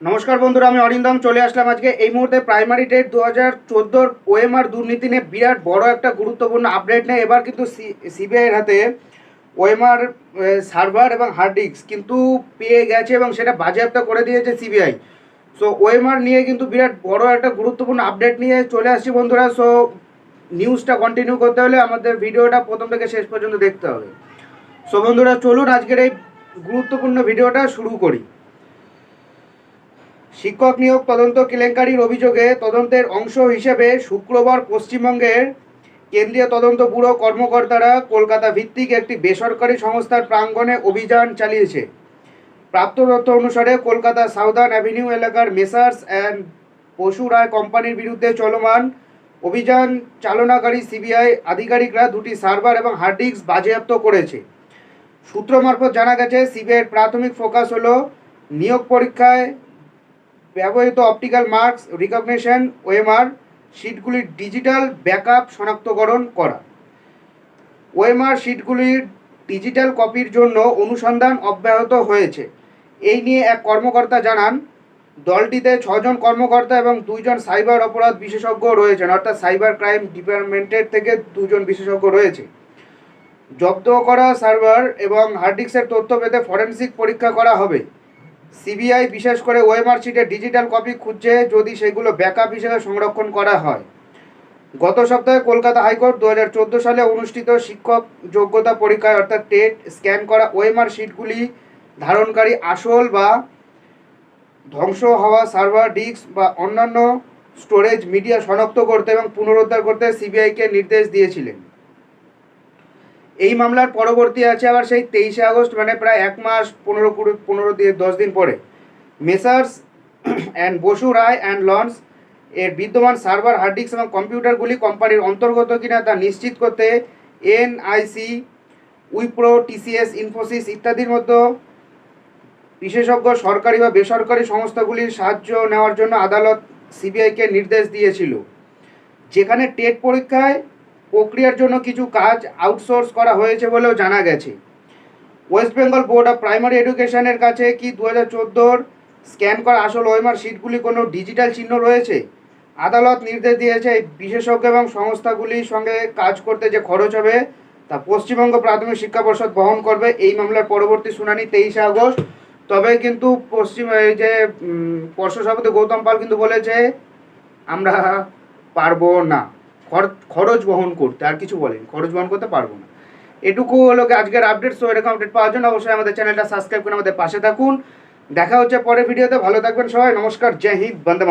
নমস্কার বন্ধুরা, আমি অরিন্দম, চলে আসলাম আজকে এই মুহূর্তে প্রাইমারি টেট দু হাজার চোদ্দোর ওএমআর দুর্নীতি নিয়ে বিরাট বড় একটা গুরুত্বপূর্ণ আপডেট নেই এবার কিন্তু সিবিআইয়ের হাতে ওএমআর সার্ভার এবং হার্ড ডিস্ক কিন্তু পেয়ে গেছে এবং সেটা বাজেয়াপ্ত করে দিয়েছে সিবিআই সো ওএমআর নিয়ে কিন্তু বিরাট বড় একটা গুরুত্বপূর্ণ আপডেট নিয়ে চলে আসছি বন্ধুরা। সো নিউজটা কন্টিনিউ করতে হলে আমাদের ভিডিওটা প্রথম থেকে শেষ পর্যন্ত দেখতে হবে। সো বন্ধুরা, চলুন আজকের এই গুরুত্বপূর্ণ ভিডিওটা শুরু করি। শিক্ষক নিয়োগ তদন্ত কেলেঙ্কারির অভিযোগে তদন্তের অংশ হিসেবে শুক্রবার পশ্চিমবঙ্গের কেন্দ্রীয় তদন্ত ব্যুরো কর্মকর্তারা কলকাতা ভিত্তিক একটি বেসরকারি সংস্থার প্রাঙ্গণে অভিযান চালিয়েছে। প্রাপ্ত তথ্য অনুসারে কলকাতা সাউদার্ন অ্যাভিনিউ এলাকার মেসার্স অ্যান্ড পশু রায় কোম্পানির বিরুদ্ধে চলমান অভিযান চালনাকারী সিবিআই আধিকারিকরা দুটি সার্ভার এবং হার্ড ডিস্ক বাজেয়াপ্ত করেছে। সূত্র মারফত জানা গেছে, সিবিআইয়ের প্রাথমিক ফোকাস হলো নিয়োগ পরীক্ষায় ব্যবহৃত অপটিক্যাল মার্কস রিকগনেশন ওএমআর শিটগুলির ডিজিটাল ব্যাকআপ শনাক্তকরণ করা। ওএমআর শিটগুলির ডিজিটাল কপির জন্য অনুসন্ধান অব্যাহত হয়েছে। এই নিয়ে এক কর্মকর্তা জানান, দলটিতে ছজন কর্মকর্তা এবং দুইজন সাইবার অপরাধ বিশেষজ্ঞ রয়েছেন, অর্থাৎ সাইবার ক্রাইম ডিপার্টমেন্টের থেকে দুজন বিশেষজ্ঞ রয়েছে। জব্দ করা সার্ভার এবং হার্ড ডিস্কের তথ্য পেতে ফরেনসিক পরীক্ষা করা হবে। সিবিআই বিশেষ করে ওয়েমার শিটের ডিজিটাল কপি খুঁজছে যদি সেগুলো ব্যাকআপ হিসেবে সংরক্ষণ করা হয়। গত সপ্তাহে কলকাতা হাইকোর্ট দু হাজার চোদ্দ সালে অনুষ্ঠিত শিক্ষক যোগ্যতা পরীক্ষায় অর্থাৎ টেট স্ক্যান করা ওয়েমার শিটগুলি ধারণকারী আসল বা ধ্বংস হওয়া সার্ভার ডিস্ক বা অন্যান্য স্টোরেজ মিডিয়া শনাক্ত করতে এবং পুনরুদ্ধার করতে সিবিআইকে নির্দেশ দিয়েছিলেন। এই মামলার পরবর্তী আছে আবার সেই তেইশে আগস্ট মানে প্রায় এক মাস, পনেরো কুড়ি, পনেরো দিয়ে দশ দিন পরে। Messrs and Basu Roy and launch এর বিদ্যমান সার্ভার, হার্ড ডিস্ক এবং কম্পিউটারগুলি কোম্পানির অন্তর্গত কিনা তা নিশ্চিত করতে এনআইসি, উইপ্রো, টিসিএস, ইনফোসিস ইত্যাদির মতো বিশেষজ্ঞ, সরকারি বা বেসরকারি সংস্থাগুলির সাহায্য নেওয়ার জন্য আদালত সিবিআইকে নির্দেশ দিয়েছিল। যেখানে টেট পরীক্ষায় প্রক্রিয়ার জন্য কিছু কাজ আউটসোর্স করা হয়েছে বলেও জানা গেছে। West Bengal board of primary এডুকেশনের কাছে কি দু হাজার স্ক্যান করা আসল ওয়েমার শিটগুলি কোনো ডিজিটাল চিহ্ন রয়েছে? আদালত নির্দেশ দিয়েছে বিশেষজ্ঞ এবং সংস্থাগুলির সঙ্গে কাজ করতে যে খরচ হবে তা পশ্চিমবঙ্গ প্রাথমিক শিক্ষা পর্ষদ বহন করবে এই মামলার পরবর্তী শুনানি তেইশে আগস্ট। তবে কিন্তু পশ্চিম, এই যে পর্ষদ সভাপতি গৌতম পাল কিন্তু বলেছে, আমরা পারব না। খরচ বহন করতে, আর কিছু বলেন। খরচ বহন করতে পারব না। এটুকু হলো আজকের আপডেট সো এরকম আপডেট পাওয়ার জন্য অবশ্যই আমাদের চ্যানেলটা সাবস্ক্রাইব করে আমাদের পাশে থাকুন। দেখা হচ্ছে পরের ভিডিওতে ভালো থাকবেন সবাই, নমস্কার, জয় হিন্দ, বন্দে।